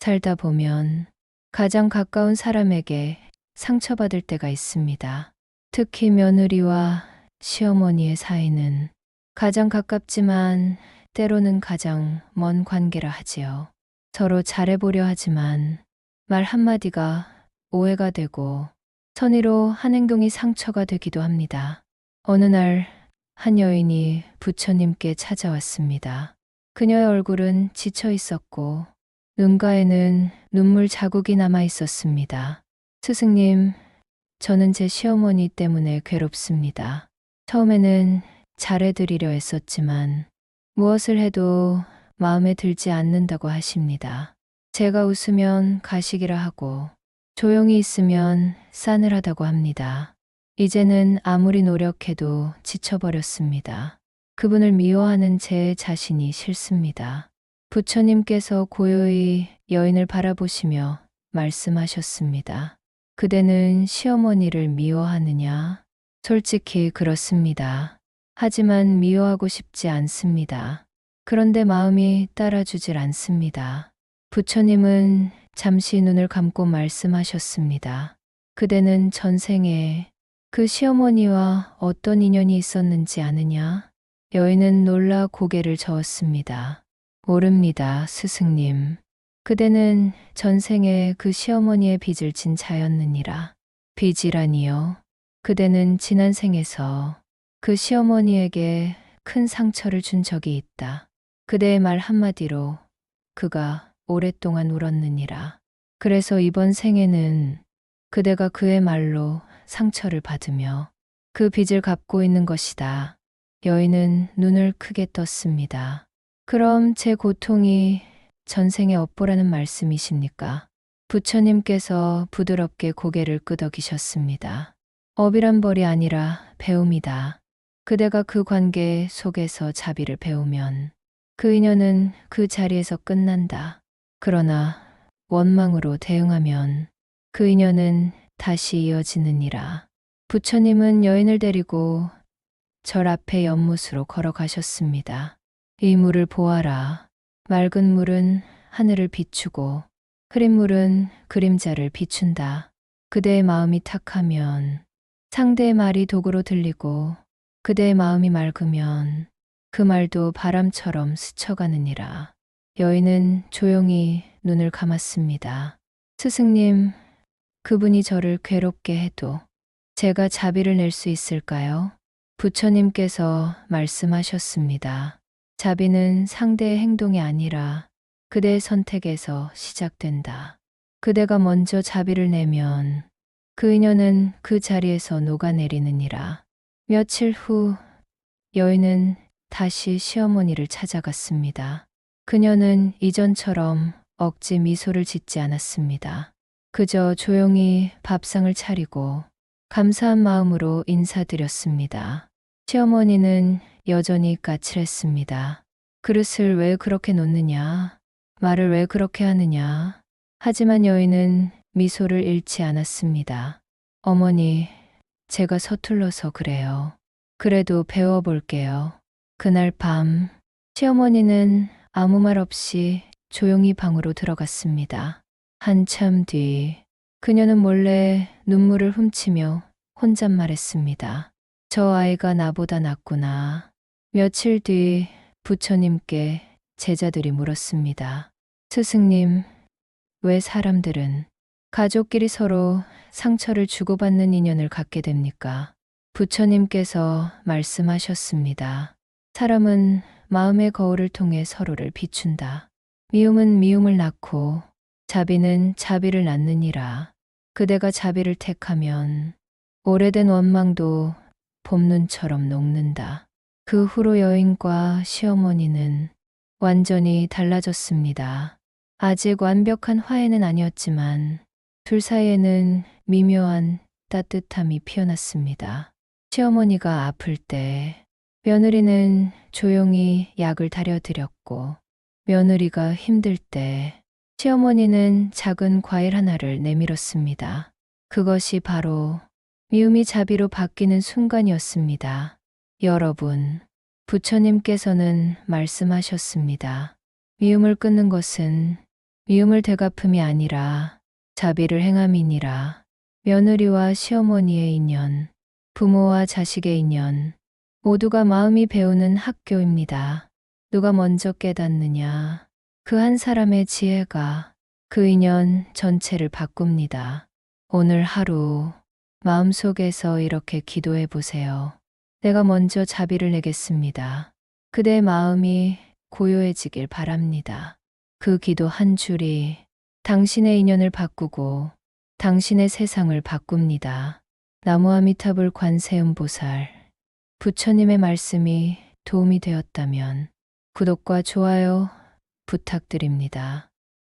살다 보면 가장 가까운 사람에게 상처받을 때가 있습니다. 특히 며느리와 시어머니의 사이는 가장 가깝지만 때로는 가장 먼 관계라 하지요. 서로 잘해보려 하지만 말 한마디가 오해가 되고 선의로 한 행동이 상처가 되기도 합니다. 어느 날 한 여인이 부처님께 찾아왔습니다. 그녀의 얼굴은 지쳐 있었고 눈가에는 눈물 자국이 남아 있었습니다. 스승님, 저는 제 시어머니 때문에 괴롭습니다. 처음에는 잘해드리려 했었지만 무엇을 해도 마음에 들지 않는다고 하십니다. 제가 웃으면 가식이라 하고 조용히 있으면 싸늘하다고 합니다. 이제는 아무리 노력해도 지쳐버렸습니다. 그분을 미워하는 제 자신이 싫습니다. 부처님께서 고요히 여인을 바라보시며 말씀하셨습니다. 그대는 시어머니를 미워하느냐? 솔직히 그렇습니다. 하지만 미워하고 싶지 않습니다. 그런데 마음이 따라주질 않습니다. 부처님은 잠시 눈을 감고 말씀하셨습니다. 그대는 전생에 그 시어머니와 어떤 인연이 있었는지 아느냐? 여인은 놀라 고개를 저었습니다. 모릅니다, 스승님. 그대는 전생에 그 시어머니의 빚을 진 자였느니라. 빚이라니요. 그대는 지난 생에서 그 시어머니에게 큰 상처를 준 적이 있다. 그대의 말 한마디로 그가 오랫동안 울었느니라. 그래서 이번 생에는 그대가 그의 말로 상처를 받으며 그 빚을 갚고 있는 것이다. 여인은 눈을 크게 떴습니다. 그럼 제 고통이 전생의 업보라는 말씀이십니까? 부처님께서 부드럽게 고개를 끄덕이셨습니다. 업이란 벌이 아니라 배움이다. 그대가 그 관계 속에서 자비를 배우면 그 인연은 그 자리에서 끝난다. 그러나 원망으로 대응하면 그 인연은 다시 이어지느니라. 부처님은 여인을 데리고 절 앞에 연못으로 걸어가셨습니다. 이 물을 보아라. 맑은 물은 하늘을 비추고 흐린 물은 그림자를 비춘다. 그대의 마음이 탁하면 상대의 말이 독으로 들리고 그대의 마음이 맑으면 그 말도 바람처럼 스쳐가느니라. 여인은 조용히 눈을 감았습니다. 스승님, 그분이 저를 괴롭게 해도 제가 자비를 낼 수 있을까요? 부처님께서 말씀하셨습니다. 자비는 상대의 행동이 아니라 그대의 선택에서 시작된다. 그대가 먼저 자비를 내면 그 인연은 그 자리에서 녹아내리느니라. 며칠 후 여인은 다시 시어머니를 찾아갔습니다. 그녀는 이전처럼 억지 미소를 짓지 않았습니다. 그저 조용히 밥상을 차리고 감사한 마음으로 인사드렸습니다. 시어머니는 여전히 까칠했습니다. 그릇을 왜 그렇게 놓느냐? 말을 왜 그렇게 하느냐? 하지만 여인은 미소를 잃지 않았습니다. 어머니, 제가 서툴러서 그래요. 그래도 배워볼게요. 그날 밤, 시어머니는 아무 말 없이 조용히 방으로 들어갔습니다. 한참 뒤, 그녀는 몰래 눈물을 훔치며 혼잣말했습니다. 저 아이가 나보다 낫구나. 며칠 뒤 부처님께 제자들이 물었습니다. 스승님, 왜 사람들은 가족끼리 서로 상처를 주고받는 인연을 갖게 됩니까? 부처님께서 말씀하셨습니다. 사람은 마음의 거울을 통해 서로를 비춘다. 미움은 미움을 낳고 자비는 자비를 낳느니라. 그대가 자비를 택하면 오래된 원망도 봄눈처럼 녹는다. 그 후로 여인과 시어머니는 완전히 달라졌습니다. 아직 완벽한 화해는 아니었지만 둘 사이에는 미묘한 따뜻함이 피어났습니다. 시어머니가 아플 때 며느리는 조용히 약을 다려드렸고 며느리가 힘들 때 시어머니는 작은 과일 하나를 내밀었습니다. 그것이 바로 미움이 자비로 바뀌는 순간이었습니다. 여러분, 부처님께서는 말씀하셨습니다. 미움을 끊는 것은 미움을 되갚음이 아니라 자비를 행함이니라. 며느리와 시어머니의 인연, 부모와 자식의 인연, 모두가 마음이 배우는 학교입니다. 누가 먼저 깨닫느냐. 그 한 사람의 지혜가 그 인연 전체를 바꿉니다. 오늘 하루 마음속에서 이렇게 기도해 보세요. 내가 먼저 자비를 내겠습니다. 그대의 마음이 고요해지길 바랍니다. 그 기도 한 줄이 당신의 인연을 바꾸고 당신의 세상을 바꿉니다. 나무아미타불 관세음보살 부처님의 말씀이 도움이 되었다면 구독과 좋아요 부탁드립니다.